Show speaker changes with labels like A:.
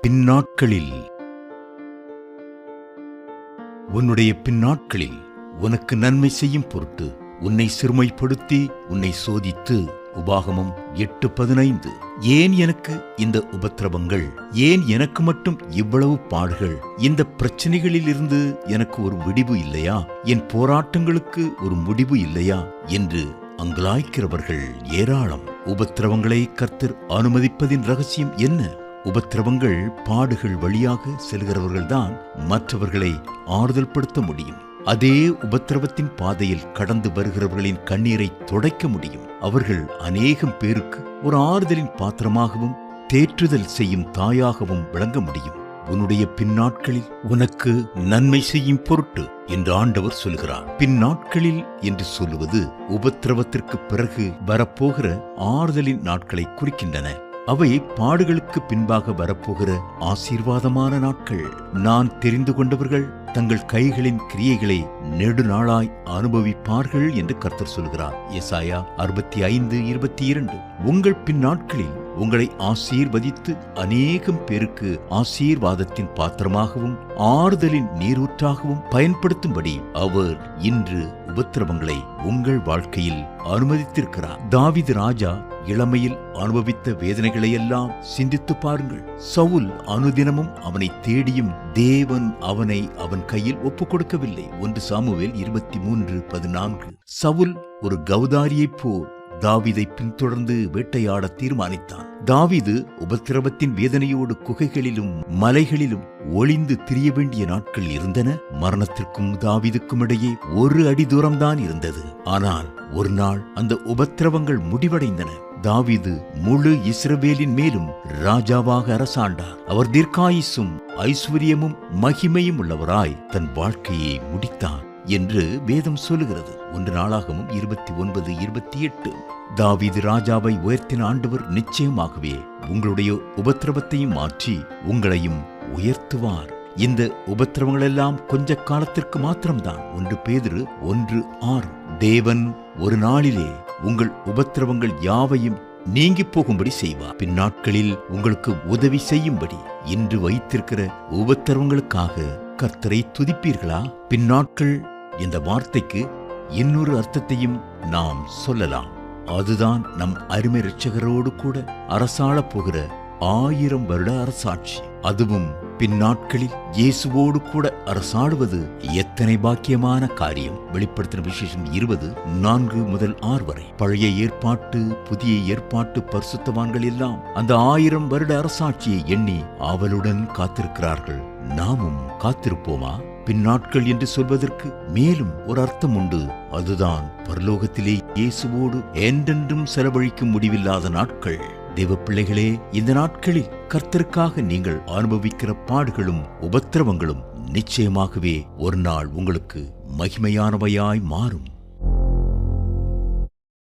A: பின்னாட்களில். உன்னுடைய பின்னாட்களில் உனக்கு நன்மை செய்யும் பொருட்டு உன்னை சிறுமைப்படுத்தி உன்னை சோதித்து. உபாகமம் எட்டு பதினைந்து. ஏன் எனக்கு இந்த உபத்திரவங்கள்? ஏன் எனக்கு மட்டும் இவ்வளவு பாடுகள்? இந்த பிரச்சனைகளிலிருந்து எனக்கு ஒரு விடிவு இல்லையா? என் போராட்டங்களுக்கு ஒரு முடிவு இல்லையா? என்று அங்கலாய்க்கிறவர்கள் ஏராளம். உபத்திரவங்களை கர்த்தர் அனுமதிப்பதின் ரகசியம் என்ன? உபத்திரவங்கள் பாடுகள் வழியாக செல்கிறவர்கள்தான் மற்றவர்களை ஆறுதல் படுத்த முடியும். அதே உபத்திரவத்தின் பாதையில் கடந்து வருகிறவர்களின் கண்ணீரை துடைக்க முடியும். அவர்கள் அநேகம் பேருக்கு ஒரு ஆறுதலின் பாத்திரமாகவும் தேற்றுதல் செய்யும் தாயாகவும் விளங்க முடியும். உன்னுடைய பின்னாட்களில் உனக்கு நன்மை செய்யும் பொருட்டு என்று ஆண்டவர் சொல்கிறார். பின்னாட்களில் என்று சொல்லுவது உபத்திரவத்திற்கு பிறகு வரப்போகிற ஆறுதலின் நாட்களை குறிக்கின்றன. அவை பாடுகளுக்கு பின்பாக வரப்போகிற ஆசீர்வாதமான நாட்கள். நான் தெரிந்து கொண்டவர்கள் தங்கள் கைகளின் கிரியைகளை நெடுநாளாய் அனுபவிப்பார்கள் என்று கர்த்தர் சொல்கிறார். எசாயா அறுபத்தி ஐந்து இருபத்தி இரண்டு உங்கள் பின்னாட்களில் உங்களை ஆசீர்வதித்து அநேகம் பேருக்கு ஆசீர்வாதத்தின் பாத்திரமாகவும் ஆறுதலின் நீரூற்றாகவும் பயன்படுத்தும்படி அவர் இன்று உபத்திரவங்களை உங்கள் வாழ்க்கையில் அனுமதித்திருக்கிறார். தாவிது ராஜா இளமையில் அனுபவித்த வேதனைகளை எல்லாம் சிந்தித்து பாருங்கள். சவுல் அனுதினமும் அவனை தேடியும் தேவன் அவனை அவன் கையில் ஒப்புக் கொடுக்கவில்லை ஒன்று சாமுவேல் இருபத்தி மூன்று பதினான்கு. சவுல் ஒரு கௌதாரியைப் போல் தாவிதை பின்தொடர்ந்து வேட்டையாட தீர்மானித்தான். தாவீது உபத்திரவத்தின் வேதனையோடு குகைகளிலும் மலைகளிலும் ஒளிந்து திரிய வேண்டிய நாட்கள் இருந்தன. மரணத்திற்கும் தாவீதுக்கும் இடையே ஒரு அடி தூரம்தான் இருந்தது. ஆனால் ஒரு நாள் அந்த உபத்திரவங்கள் முடிவடைந்தன. தாவீது முழு இஸ்ரவேலின் மேலும் ராஜாவாக அரசாண்டார். அவர் தீர்க்காயுசும் ஐஸ்வர்யமும் மகிமையும் உள்ளவராய் தன் வாழ்க்கையை முடித்தார் என்று வேதம் சொல்லுகிறது. ஒன்று நாளாகவும் இருபத்தி ஒன்பது இருபத்தி எட்டு. தாவிது ராஜாவை உயர்த்தின ஆண்டவர் நிச்சயமாகவே உங்களுடைய உபத்திரவத்தையும் மாற்றி உங்களையும் உயர்த்துவார். இந்த உபத்திரவங்கள் எல்லாம் கொஞ்ச காலத்திற்கு மாத்திரம்தான். ஒன்று பேதிரு ஒன்று ஆறு. தேவன் ஒரு நாளிலே உங்கள் உபத்திரவங்கள் யாவையும் நீங்கி போகும்படி செய்வார். பின்னாட்களில் உங்களுக்கு உதவி செய்யும்படி இன்று வைத்திருக்கிற உபத்திரவங்களுக்காக கர்த்தரை துதிப்பீர்களா? பின்னாட்கள் இந்த வார்த்தைக்கு இன்னொரு அர்த்தத்தையும் நாம் சொல்லலாம். அதுதான் நம் அருமை இரட்சகரோடு கூட அரசாளப் போகிற ஆயிரம் வருட அரசாட்சி. அதுவும் பின்னாட்களில் இயேசுவோடு கூட அரசாடுவது எத்தனை பாக்கியமான காரியம். வெளிப்படுத்தின விசேஷம் இருபது நான்கு முதல் ஆறு வரை. பழைய ஏற்பாட்டு புதிய ஏற்பாட்டு பரிசுத்தவான்கள் எல்லாம் அந்த ஆயிரம் வருட அரசாட்சியை எண்ணி ஆவலுடன் காத்திருக்கிறார்கள். நாமும் காத்திருப்போமா? பின்னாட்கள் என்று சொல்வதற்கு மேலும் ஒரு அர்த்தம் உண்டு. அதுதான் பரலோகத்திலே இயேசுவோடு என்றென்றும் செலவழிக்கும் முடிவில்லாத நாட்கள். தேவ பிள்ளைகளே இந்த நாட்களில் கர்த்தருக்காக நீங்கள் அனுபவிக்கிற பாடுகளும் உபத்திரவங்களும் நிச்சயமாகவே ஒரு நாள் உங்களுக்கு மகிமையானவையாய் மாறும்.